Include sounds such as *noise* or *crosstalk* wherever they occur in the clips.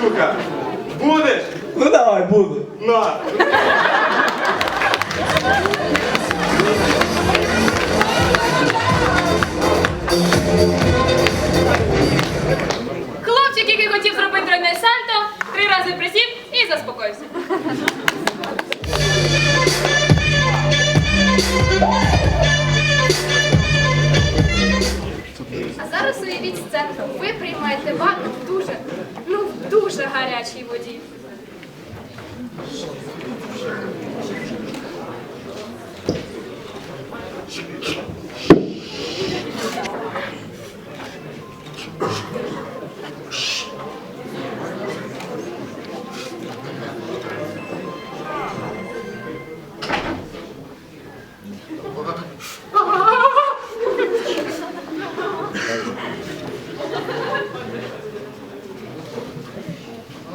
Андрюха. Будеш? Ну давай, буду. На. Хлопчик, який хотів зробити тройне сальто, три рази присів і заспокоївся. А зараз уявіть сцену. Ви приймаєте ванну в дуже, в гарячій воді.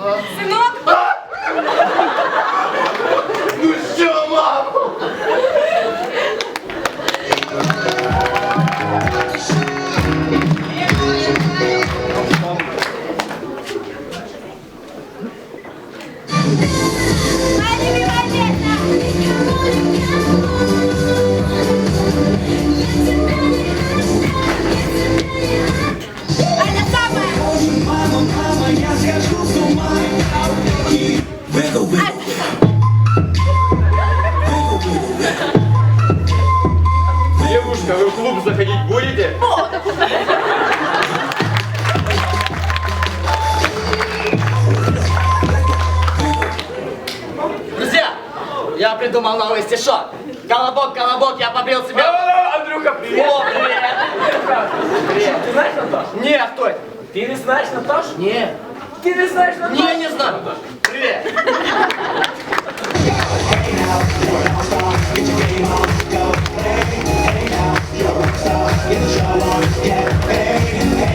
Синок, Ну клуб заходить будете? Друзья, я придумал новый стишок. Колобок, колобок, я побрил себя. А, Андрюха, привет. О, привет. Привет. Ты знаешь Наташу? Не, а кто это? Ты не знаешь Наташу? Не. Ты не знаешь Наташу? Не, не знаю. Привет. *laughs*